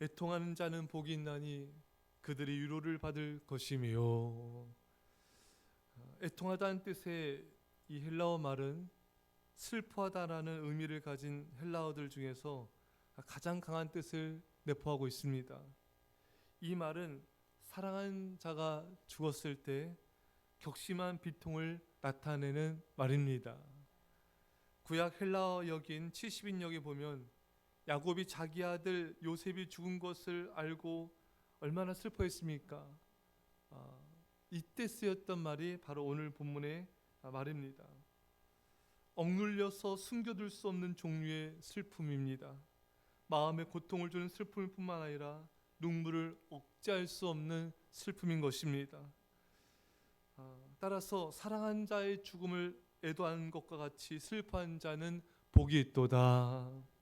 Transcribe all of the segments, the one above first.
애통하는 자는 복이 있나니 그들이 위로를 받을 것이며 어, 애통하다는 뜻의 이 헬라어 말은 슬퍼하다라는 의미를 가진 헬라어들 중에서 가장 강한 뜻을 내포하고 있습니다. 이 말은 사랑한 자가 죽었을 때 격심한 비통을 나타내는 말입니다. 구약 헬라어 역인 70인역에 보면 야곱이 자기 아들 요셉이 죽은 것을 알고 얼마나 슬퍼했습니까? 아, 이때 쓰였던 말이 바로 오늘 본문의 말입니다. 억눌려서 숨겨둘 수 없는 종류의 슬픔입니다. 마음에 고통을 주는 슬픔뿐만 아니라 눈물을 억제할 수 없는 슬픔인 것입니다. 아, 따라서 사랑한 자의 죽음을 애도하는 것과 같이 슬퍼한 자는 복이 있도다.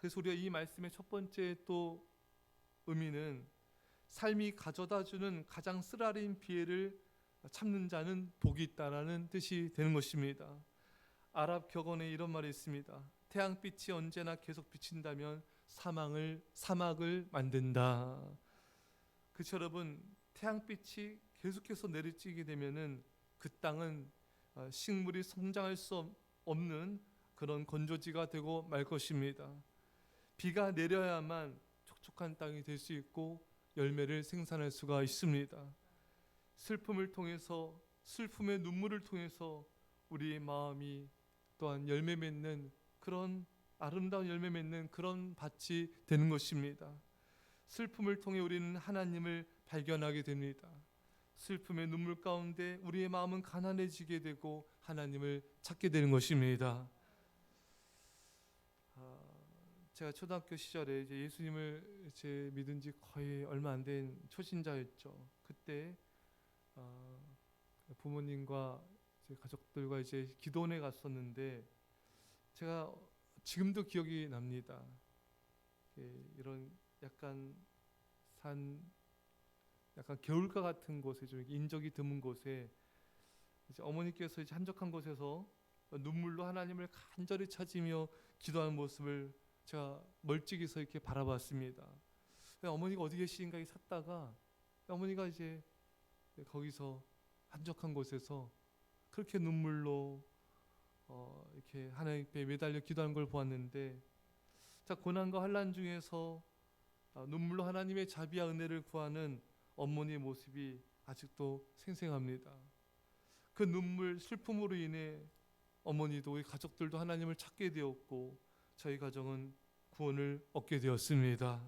자, 그래서 우리가 이 말씀의 첫 번째 또 의미는 삶이 가져다 주는 가장 쓰라린 피해를 참는 자는 복이 있다라는 뜻이 되는 것입니다. 아랍 격언에 이런 말이 있습니다. 태양빛이 언제나 계속 비친다면 사망을 사막을 만든다. 그렇죠 여러분 태양빛이 계속해서 내리쬐게 되면은 그 땅은 어, 식물이 성장할 수 없는 그런 건조지가 되고 말 것입니다. 비가 내려야만 촉촉한 땅이 될 수 있고 열매를 생산할 수가 있습니다. 슬픔을 통해서 슬픔의 눈물을 통해서 우리의 마음이 또한 열매 맺는 그런 아름다운 열매 맺는 그런 밭이 되는 것입니다. 슬픔을 통해 우리는 하나님을 발견하게 됩니다. 슬픔의 눈물 가운데 우리의 마음은 가난해지게 되고 하나님을 찾게 되는 것입니다. 아, 제가 초등학교 시절에 이제 예수님을 이제 믿은 지 거의 얼마 안 된 초신자였죠. 그때 아, 부모님과 이제 가족들과 이제 기도원에 갔었는데 제가 지금도 기억이 납니다. 예, 이런 약간 산 약간 겨울가 같은 곳에 좀 인적이 드문 곳에 이제 어머니께서 이제 한적한 곳에서 눈물로 하나님을 간절히 찾으며 기도하는 모습을 제가 멀찍이 서 이렇게 바라봤습니다. 어머니가 어디 계신가 샀다가 어머니가 이제 거기서 한적한 곳에서 그렇게 눈물로 어, 이렇게 하나님께 매달려 기도하는 걸 보았는데 자 고난과 환란 중에서 어, 눈물로 하나님의 자비와 은혜를 구하는 어머니의 모습이 아직도 생생합니다. 그 눈물 슬픔으로 인해 어머니도 우리 가족들도 하나님을 찾게 되었고 저희 가정은 구원을 얻게 되었습니다.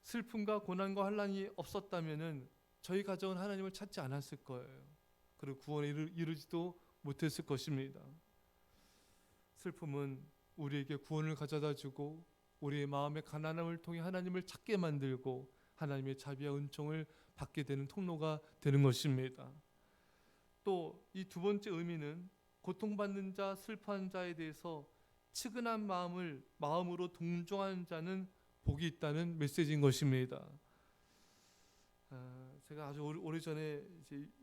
슬픔과 고난과 환란이 없었다면은 저희 가정은 하나님을 찾지 않았을 거예요. 그리고 구원에 이르, 이르 지도 못했을 것입니다. 슬픔은 우리에게 구원을 가져다 주고 우리의 마음의 가난함을 통해 하나님을 찾게 만들고 하나님의 자비와 은총을 받게 되는 통로가 되는 것입니다. 또 이 두 번째 의미는 고통받는 자, 슬퍼한 자에 대해서 측은한 마음을 마음으로 동정하는 자는 복이 있다는 메시지인 것입니다. 아, 제가 아주 오래 전에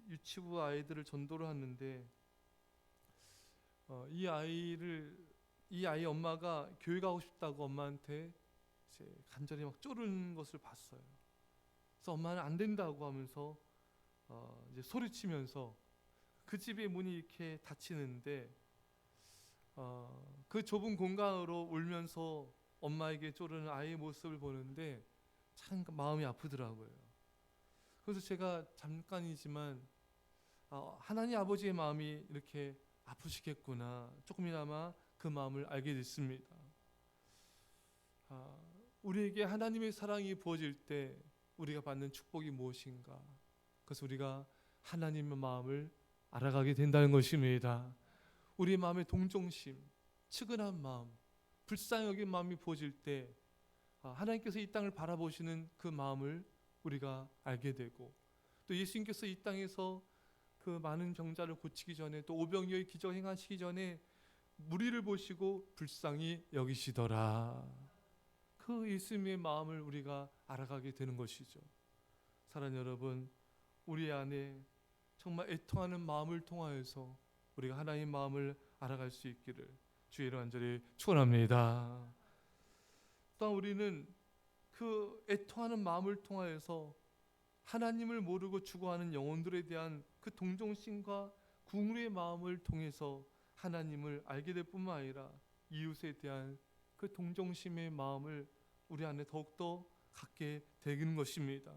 유치부 아이들을 전도를 하는데 어, 이 아이를 이 아이 엄마가 교회 가고 싶다고 엄마한테 간절히 막 쪼르는 것을 봤어요. 그래서 엄마는 안 된다고 하면서 어, 이제 소리치면서 그 집의 문이 이렇게 닫히는데 어, 그 좁은 공간으로 울면서 엄마에게 쪼르는 아이의 모습을 보는데 참 마음이 아프더라고요. 그래서 제가 잠깐이지만 어, 하나님 아버지의 마음이 이렇게 아프시겠구나 조금이나마 그 마음을 알게 됐습니다. 아, 우리에게 하나님의 사랑이 부어질 때 우리가 받는 축복이 무엇인가? 그래서 우리가 하나님의 마음을 알아가게 된다는 것입니다. 우리 마음의 동정심, 측은한 마음, 불쌍히 여긴 마음이 부어질 때 아, 하나님께서 이 땅을 바라보시는 그 마음을 우리가 알게 되고 또 예수님께서 이 땅에서 그 많은 병자를 고치기 전에 또 오병이어의 기적 행하시기 전에 무리를 보시고 불쌍히 여기시더라. 그 예수님의 마음을 우리가 알아가게 되는 것이죠. 사랑 여러분, 우리 안에 정말 애통하는 마음을 통하여서 우리가 하나님 마음을 알아갈 수 있기를 주의 이름 간절히 축원합니다. 또한 우리는 그 애통하는 마음을 통하여서 하나님을 모르고 죽어가는 영혼들에 대한 그 동정심과 궁리의 마음을 통해서 하나님을 알게 될 뿐만 아니라 이웃에 대한 그 동정심의 마음을 우리 안에 더욱더 갖게 되는 것입니다.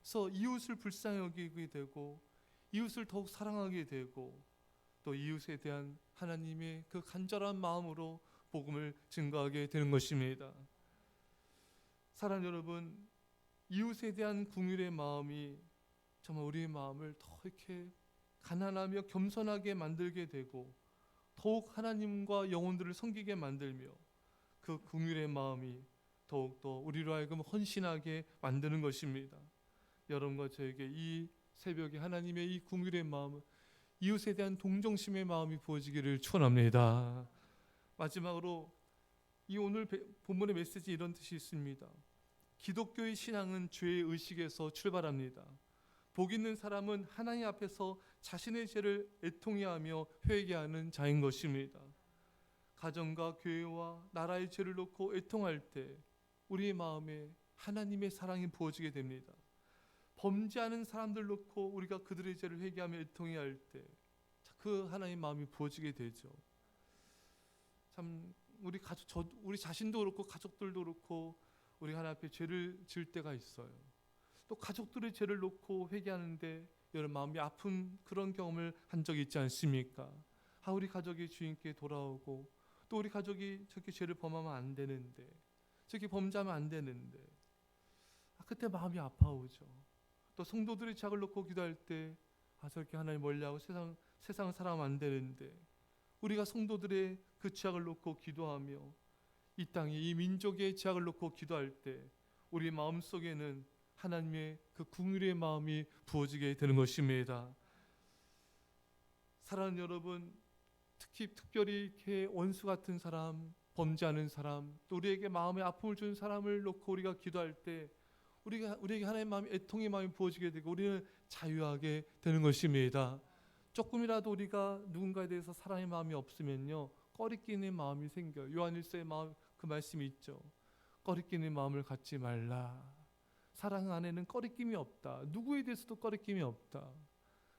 그래서 이웃을 불쌍히 여기게 되고 이웃을 더욱 사랑하게 되고 또 이웃에 대한 하나님의 그 간절한 마음으로 복음을 증거하게 되는 것입니다. 사랑 여러분, 이웃에 대한 궁율의 마음이 정말 우리의 마음을 더 이렇게 가난하며 겸손하게 만들게 되고 더욱 하나님과 영혼들을 섬기게 만들며 그 궁율의 마음이 더욱더 우리로 하여금 헌신하게 만드는 것입니다. 여러분과 저에게 이 새벽에 하나님의 이 궁율의 마음, 이웃에 대한 동정심의 마음이 부어지기를 축원합니다. 마지막으로 이 오늘 배- 본문의 메시지 이런 뜻이 있습니다. 기독교의 신앙은 죄의 의식에서 출발합니다. 복 있는 사람은 하나님 앞에서 자신의 죄를 애통해하며 회개하는 자인 것입니다. 가정과 교회와 나라의 죄를 놓고 애통할 때 우리의 마음에 하나님의 사랑이 부어지게 됩니다. 범죄하는 사람들 놓고 우리가 그들의 죄를 회개하며 애통해야 할 때 그 하나님의 마음이 부어지게 되죠. 참 우리 가족 저 우리 자신도 그렇고 가족들도 그렇고 우리 하나님 앞에 죄를 지을 때가 있어요. 또 가족들의 죄를 놓고 회개하는데 여러분 마음이 아픈 그런 경험을 한 적이 있지 않습니까? 아 우리 가족이 주인께 돌아오고 또 우리 가족이 저렇게 죄를 범하면 안 되는데 저렇게 범죄하면 안 되는데 아 그때 마음이 아파오죠. 또 성도들의 죄악을 놓고 기도할 때 아 저렇게 하나님 멀리하고 세상 세상 살아면 안 되는데 우리가 성도들의 그 죄악을 놓고 기도하며 이 땅에 이 민족의 죄악을 놓고 기도할 때 우리 마음 속에는 하나님의 그 궁율의 마음이 부어지게 되는 것입니다. 사랑하는 여러분, 특히 특별히 이렇게 원수 같은 사람, 범죄하는 사람, 또 우리에게 마음에 아픔을 준 사람을 놓고 우리가 기도할 때 우리가 우리에게 하나님의 마음이 애통의 마음이 부어지게 되고 우리는 자유하게 되는 것입니다. 조금이라도 우리가 누군가에 대해서 사랑의 마음이 없으면요 꺼리끼는 마음이 생겨요. 요한일서의 마음 그 말씀이 있죠. 꺼리끼는 마음을 갖지 말라. 사랑 안에는 꺼리낌이 없다. 누구에 대해서도 꺼리낌이 없다.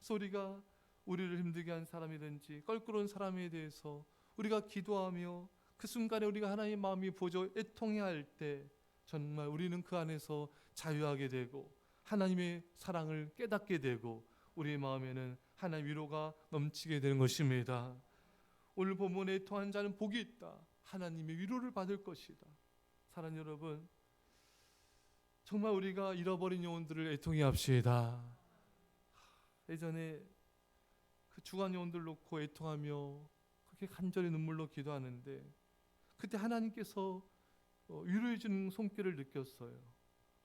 우리가 우리를 힘들게 한 사람이든지 껄끄러운 사람에 대해서 우리가 기도하며 그 순간에 우리가 하나님의 마음이 보조 애통해야 할 때 정말 우리는 그 안에서 자유하게 되고 하나님의 사랑을 깨닫게 되고 우리의 마음에는 하나님 위로가 넘치게 되는 것입니다. 오늘 본문에 애통한 자는 복이 있다. 하나님의 위로를 받을 것이다. 사랑 여러분, 정말 우리가 잃어버린 영혼들을 애통해 합시다. 예전에 그 주간 영혼들 놓고 애통하며 그렇게 간절히 눈물로 기도하는데 그때 하나님께서 어, 위로해 주는 손길을 느꼈어요.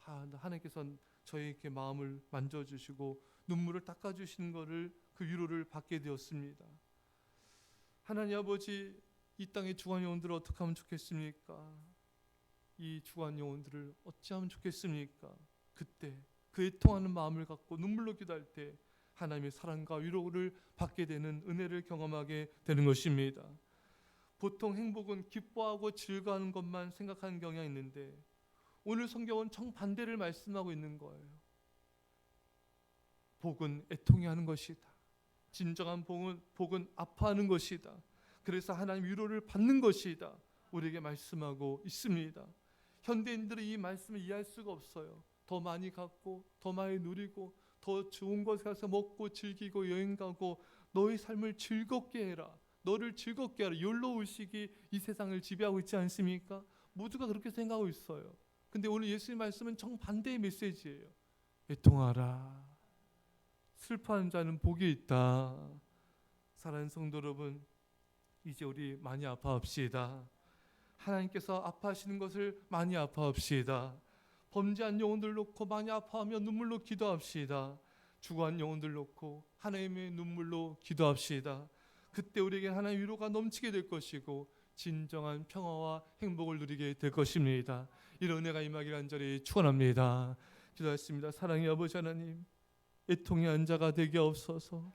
아, 하나님께서 저에게 마음을 만져 주시고 눈물을 닦아 주시는 것을 그 위로를 받게 되었습니다. 하나님 아버지 이 땅의 주간 영혼들을 어떻게 하면 좋겠습니까? 이 주간 영혼들을 어찌하면 좋겠습니까? 그때 그 애통하는 마음을 갖고 눈물로 기도할 때 하나님의 사랑과 위로를 받게 되는 은혜를 경험하게 되는 것입니다. 보통 행복은 기뻐하고 즐거워하는 것만 생각하는 경향이 있는데 오늘 성경은 정반대를 말씀하고 있는 거예요. 복은 애통해 하는 것이다. 진정한 복은 복은 아파하는 것이다. 그래서 하나님 위로를 받는 것이다. 우리에게 말씀하고 있습니다. 현대인들은 이 말씀을 이해할 수가 없어요. 더 많이 갖고 더 많이 누리고 더 좋은 곳에 가서 먹고 즐기고 여행 가고 너의 삶을 즐겁게 해라. 너를 즐겁게 하라. 욜로 의식이 이 세상을 지배하고 있지 않습니까? 모두가 그렇게 생각하고 있어요. 근데 오늘 예수님 말씀은 정반대의 메시지예요. 애통하라. 슬퍼하는 자는 복이 있다. 사랑하는 성도 여러분, 이제 우리 많이 아파합시다. 하나님께서 아파하시는 것을 많이 아파합시다. 범죄한 영혼들 놓고 많이 아파하며 눈물로 기도합시다. 죽어한 영혼들 놓고 하나님의 눈물로 기도합시다. 그때 우리에게 하나님 위로가 넘치게 될 것이고 진정한 평화와 행복을 누리게 될 것입니다. 이런 은혜가 임하기를 간절히 축원합니다. 기도하겠습니다. 사랑의 아버지 하나님, 애통의 한자가 되게 없어서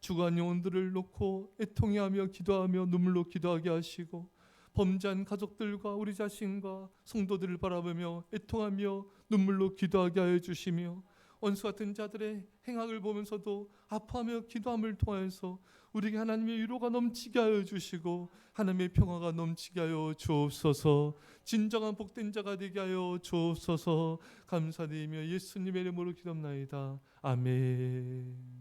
죽어한 영혼들을 놓고 애통해하며 기도하며 눈물로 기도하게 하시고 범죄한 가족들과 우리 자신과 성도들을 바라보며 애통하며 눈물로 기도하게 하여 주시며 원수 같은 자들의 행악을 보면서도 아파하며 기도함을 통하여서 우리에게 하나님의 위로가 넘치게 하여 주시고 하나님의 평화가 넘치게 하여 주옵소서. 진정한 복된 자가 되게 하여 주옵소서. 감사드리며 예수님의 이름으로 기도합나이다. 아멘